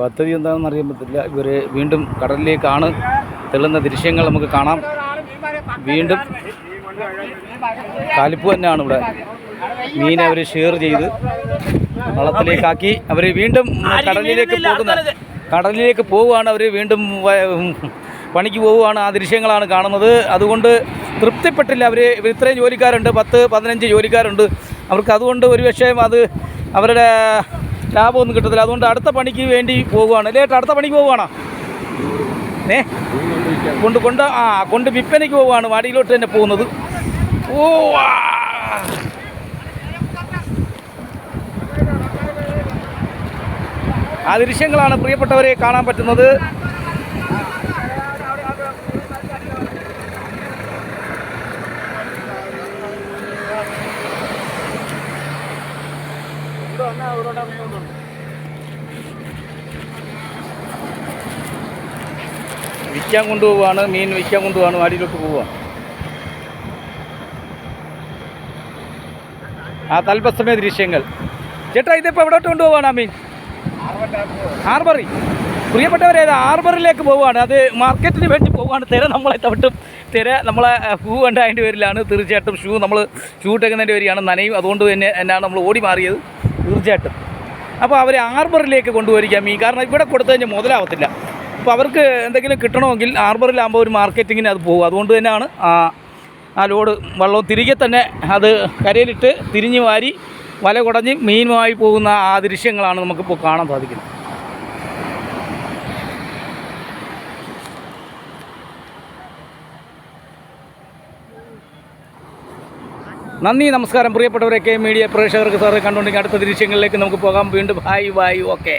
പദ്ധതി എന്താണെന്ന് അറിയാൻ പറ്റില്ല. ഇവർ വീണ്ടും കടലിലേക്കാണ് തെളുന്ന ദൃശ്യങ്ങൾ നമുക്ക് കാണാം. വീണ്ടും കാലിപ്പ് തന്നെയാണ് ഇവിടെ. മീനെ അവർ ഷെയർ ചെയ്ത് വള്ളത്തിലേക്കാക്കി. അവർ വീണ്ടും കടലിലേക്ക് പോകുന്ന കടലിലേക്ക് പോവുകയാണ് അവർ വീണ്ടും പണിക്ക് പോവുകയാണ്. ആ ദൃശ്യങ്ങളാണ് കാണുന്നത്. അതുകൊണ്ട് തൃപ്തിപ്പെട്ടില്ല അവർ ഇത്രയും ജോലിക്കാരുണ്ട്. പത്ത് പതിനഞ്ച് ജോലിക്കാരുണ്ട്. അവർക്ക് അതുകൊണ്ട് ഒരു വിഷയം അത് അവരുടെ ലാഭമൊന്നും കിട്ടത്തില്ല. അതുകൊണ്ട് അടുത്ത പണിക്ക് വേണ്ടി പോവുകയാണ്. അല്ലേ അടുത്ത പണിക്ക് പോവുകയാണോ? ഏ? കൊണ്ട് കൊണ്ട് ആ കൊണ്ട് വിൽപ്പനയ്ക്ക് പോവുകയാണ്. വാടിയിലോട്ട് തന്നെ പോകുന്നത്. ഓ ആ. ദൃശ്യങ്ങളാണ് പ്രിയപ്പെട്ടവരെ കാണാൻ പറ്റുന്നത്. വിൽക്കാൻ കൊണ്ടുപോവാണ് മീൻ വിൽക്കാൻ കൊണ്ടുപോവാണ് വാടിയിലോട്ട് പോവുക. ആ തൽപസമയ ദൃശ്യങ്ങൾ. ചേട്ടാ ഇതിപ്പോൾ എവിടോട്ട് കൊണ്ടുപോവാണ് ആ മീൻ? ഹാർബറി പ്രിയപ്പെട്ടവരെ ഹാർബറിലേക്ക് പോവുകയാണ്. അത് മാർക്കറ്റിന് വേണ്ടി പോവുകയാണ്. തിര നമ്മളെ തവിട്ടും തിര നമ്മളെ ഷൂ കണ്ടതിന്റെ പേരിലാണ് തീർച്ചയായിട്ടും ഷൂ നമ്മൾ ഷൂ ഇട്ടേക്കുന്നതിന്റെ പേരിലാണ് നനയും. അതുകൊണ്ട് തന്നെ എന്നാണ് നമ്മൾ ഓടി മാറിയത്. തീർച്ചയായിട്ടും. അപ്പോൾ അവർ ഹാർബറിലേക്ക് കൊണ്ടുപോയിരിക്കാം. മീൻ കാരണം ഇവിടെ കൊടുത്തു കഴിഞ്ഞാൽ മുതലാവത്തില്ല. അപ്പോൾ അവർക്ക് എന്തെങ്കിലും കിട്ടണമെങ്കിൽ ഹാർബറിലാകുമ്പോൾ ഒരു മാർക്കറ്റിങ്ങിന് അത് പോകും. അതുകൊണ്ട് തന്നെയാണ് ആ ലോഡ് വള്ളവും തിരികെ തന്നെ അത് കരയിലിട്ട് തിരിഞ്ഞു വാരി വല കുടഞ്ഞ് മീനുമായി പോകുന്ന ആ ദൃശ്യങ്ങളാണ് നമുക്കിപ്പോൾ കാണാൻ സാധിക്കുന്നത്. നന്ദി നമസ്കാരം. പ്രിയപ്പെട്ടവരൊക്കെ മീഡിയ പ്രേക്ഷകർക്ക് സാറ് കണ്ടുകൊണ്ടെങ്കിൽ അടുത്ത ദൃശ്യങ്ങളിലേക്ക് നമുക്ക് പോകാം. വീണ്ടും ഹായ് ബായ് ഓക്കെ.